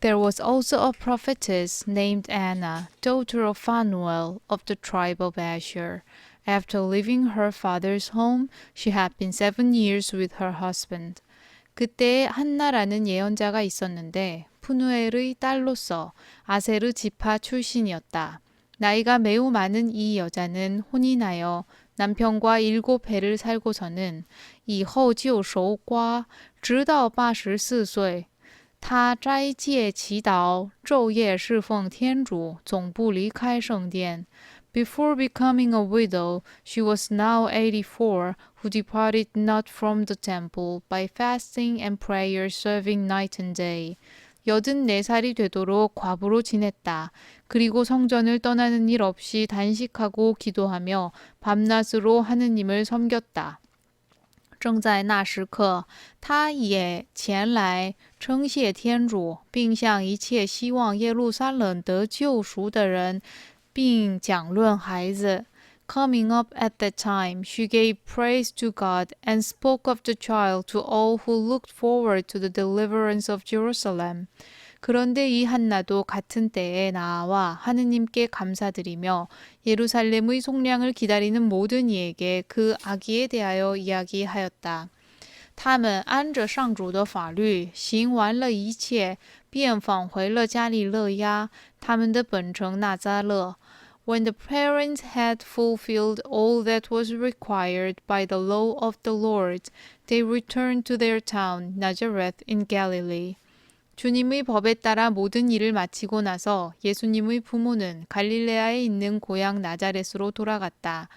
There was also a prophetess named Anna, daughter of Phanuel of the tribe of Asher. After leaving her father's home, she had been seven years with her husband. 그때 한나라는 예언자가 있었는데 푸누엘의 딸로서 아세르 지파 출신이었다. 나이가 매우 많은 이 여자는 혼인하여 남편과 일곱 해를 살고서는 以后就守寡，直到八十四岁。 他斋戒祈祷，昼夜侍奉天主，总不离开圣殿。Before becoming a widow, she was now 84, who departed not from the temple by fasting and prayer, serving night and day. 84살이 되도록 과부로 지냈다. 그리고 성전을 떠나는 일 없이 단식하고 기도하며 밤낮으로 하느님을 섬겼다. 正在那时刻，他也前来称谢天主，并向一切希望耶路撒冷得救赎的人，并讲论孩子。Coming up at that time, she gave praise to God and spoke of the child to all who looked forward to the deliverance of Jerusalem. 그런데 이 한나도 같은 때에 나와 하느님께 감사드리며 예루살렘의 속량을 기다리는 mo든 이에게 그 아기에 대하여 이야기하였다. 他们按着上主的法律行完了一切，便返回了加利勒亚，他们的本城纳扎勒。When the parents had fulfilled all that was required by the law of the Lord, they returned to their town, Nazareth in Galilee. 주님의 법에 따라 모든 일을 마치고 나서 예수님의 부모는 갈릴레아에 있는 고향 나자렛으로 돌아갔다.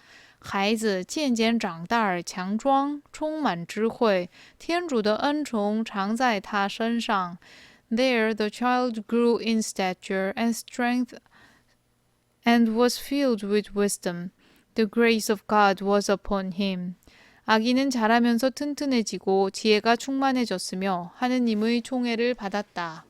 孩子渐渐长大而强壮，充满智慧，天主的恩宠常在他身上。There the child grew in stature and strength and was filled with wisdom. The grace of God was upon him. 아기는 자라면서 튼튼해지고 지혜가 충만해졌으며 하느님의 총애를 받았다.